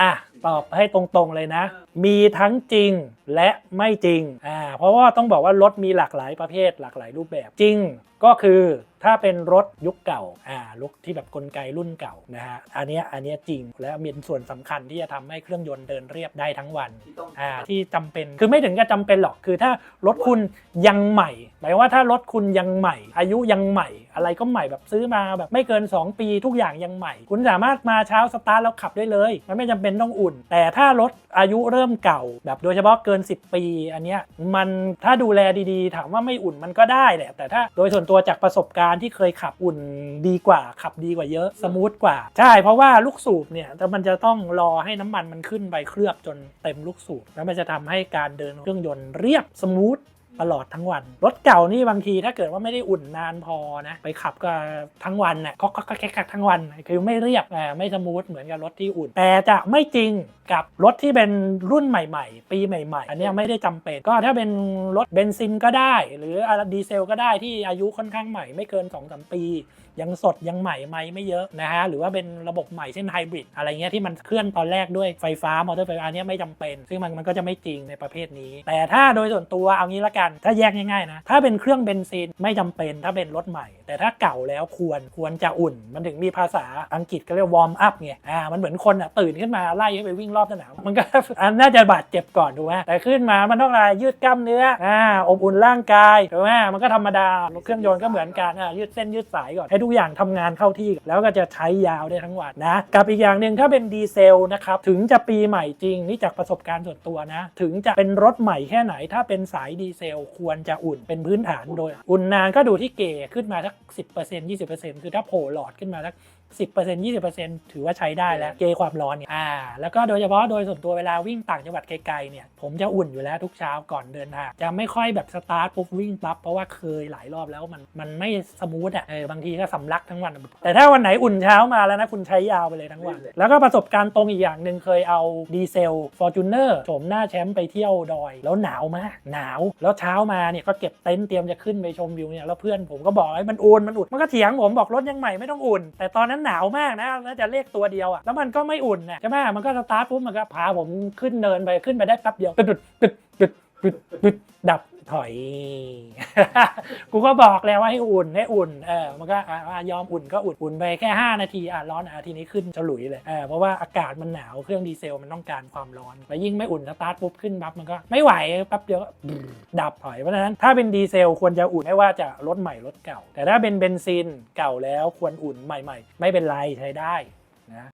อะตอบให้ตรงๆเลยนะ มีทั้งจริงและไม่จริงอ่าเพราะว่าต้องบอกว่ารถมีหลากหลายประเภทหลากหลายรูปแบบจริงก็คือถ้าเป็นรถยุคเก่าอ่าลุกที่แบบกลไกรุ่นเก่านะฮะอันเนี้ยอันเนี้ยจริงและมีส่วนสำคัญที่จะทำให้เครื่องยนต์เดินเรียบได้ทั้งวันที่ต้องอ่าที่จำเป็นคือไม่ถึงกับจำเป็นหรอกคือถ้ารถคุณยังใหม่ หมายว่าถ้ารถคุณยังใหม่ อายุยังใหม่ อะไรก็ใหม่แบบซื้อมาแบบไม่เกิน 2 ปีทุกอย่างยังใหม่ คุณสามารถมาเช้าสตาร์ทแล้วขับได้เลย มันไม่จำเป็นต้องอุ่น แต่ถ้ารถอายุเริ่มเก่า แบบโดยเฉพาะเกิน 10 ปี อันเนี้ยมันถ้าดูแลดีๆ ถามว่าไม่อุ่นมันก็ได้แหละแต่ถ้าโดยส่วนตัวจากประสบการณ์ที่เคยขับอุ่นดีกว่า ขับดีกว่าเยอะสมูทกว่า ใช่ เพราะว่าลูกสูบเนี่ยแต่มันจะต้องรอให้น้ำมันมันขึ้นไปเคลือบจนเต็มลูกสูบแล้วมันจะทำให้การเดินเครื่องยนต์เรียบสมูท ตลอดทั้งวัน รถเก่านี่บางทีถ้าเกิดว่าไม่ได้อุ่นนานพอนะไปขับก็ทั้งวันน่ะก็ก็แค่ทั้งวันคือไม่เรียบอ่าไม่สมูทเหมือนกับรถที่อุ่น แต่จะไม่จริงกับรถที่เป็นรุ่นใหม่ๆ ปีใหม่ ๆ อันนี้ไม่ได้จำเป็น ก็ถ้าเป็นรถเบนซินก็ได้ หรืออดีเซลก็ได้ที่อายุค่อนข้างใหม่ไม่เกิน2-3ปี ยังสดยังใหม่ไม่ไม่เยอะนะฮะหรือว่าเป็นระบบใหม่เช่นไฮบริดอะไรเงี้ยที่มันเคลื่อนตอนแรกด้วยไฟฟ้ามอเตอร์ไฟฟ้าอันเนี้ยไม่จำเป็น ซึ่งมันมันก็จะไม่จริงในประเภทนี้ แต่ถ้าโดยส่วนตัวเอางี้ละกันถ้าแยกง่ายๆนะถ้าเป็นเครื่องเบนซินไม่จำเป็นถ้าเป็นรถใหม่ แต่ถ้าเก่าแล้วควรควรจะอุ่น มันถึงมีภาษาอังกฤษก็เรียกวอร์มอัพไงอ่ามันเหมือนคนอะตื่นขึ้นมาไล่ให้ไปวิ่งรอบสนามมันก็อันน่าจะบาดเจ็บก่อนถูกไหมแต่ขึ้นมามันต้องอะไรยืดกล้ามเนื้ออ่าอบอุ่นร่างกายถูกไหมมันก็ธรรมดาเครื่องยนต์ก็เหมือนกันอ่ายืดเส้นยืดสายก่อนให้ทุกอย่างทำงานเข้าที่ แล้วก็จะใช้ยาวได้ทั้งวันนะกับอีกอย่างหนึ่งถ้าเป็นดีเซลนะครับถึงจะปีใหม่จริงนี่จากประสบการณ์ส่วนตัวนะ ถึงจะเป็นรถใหม่แค่ไหนถ้าเป็นสายดีเซลควรจะอุ่นเป็นพื้นฐานโดย อุ่นนานก็ดูที่เกขึ้นมาสัก 10% 20%คือถ้าโผล่หลอดขึ้นมาสัก 10% 20%ถือว่าใช้ได้แล้วเกความร้อนเนี่ยอ่าแล้วก็โดยเฉพาะโดยส่วนตัวเวลาวิ่งต่างจังหวัดไกลๆเนี่ยผมจะอุ่นอยู่แล้วทุกเช้าก่อนเดินทางจะไม่ค่อยแบบสตาร์ทปุ๊บวิ่งปั๊บเพราะว่าเคยหลายรอบแล้วมันมันไม่สมูทอะเออบางทีก็สำลักทั้งวัน แต่ถ้าวันไหนอุ่นเช้ามาแล้วนะคุณใช้ยาวไปเลยทั้งวัน แล้วก็ประสบการณ์ตรงอีกอย่างหนึ่งเคยเอาดีเซล Fortuner โฉมหน้าแชมป์ไปเที่ยวดอย แล้วหนาวมากหนาว แล้วเช้ามาเนี่ยก็เก็บเต็นท์เตรียมจะขึ้นไปชมวิวเนี่ยแล้วเพื่อนผมก็บอกไอ้มันอุ่นมันอุ่นมันก็เถียงผมบอกรถยังใหม่ไม่ต้องอุ่น แต่ตอนนั้นหนาวมากนะน่าจะเลขตัวเดียวอะแล้วมันก็ไม่อุ่นนะใช่ไหมมันก็สตาร์ทปุ๊บมันก็พาผมขึ้นเนินไปขึ้นไปได้แป๊บเดียวตึดตึดตึดตึดตึดดับ ถอย กูก็บอกแล้วว่าให้อุ่นให้อุ่นเออมันก็ยอมอุ่นก็อุ่นอุ่นไปแค่ 5 นาทีอะร้อนอะทีนี้ขึ้นฉลุยเลยเออเพราะว่าอากาศมันหนาวเครื่องดีเซลมันต้องการความร้อน แล้วยิ่งไม่อุ่นสตาร์ทปุ๊บขึ้นปั๊บมันก็ไม่ไหวแป๊บเดียวก็ดับถอยเพราะฉะนั้นถ้าเป็นดีเซลควรจะอุ่นไม่ว่าจะรถใหม่รถเก่า แต่ถ้าเป็นเบนซินเก่าแล้วควรอุ่นใหม่ ๆ ไม่เป็นไรใช้ได้นะ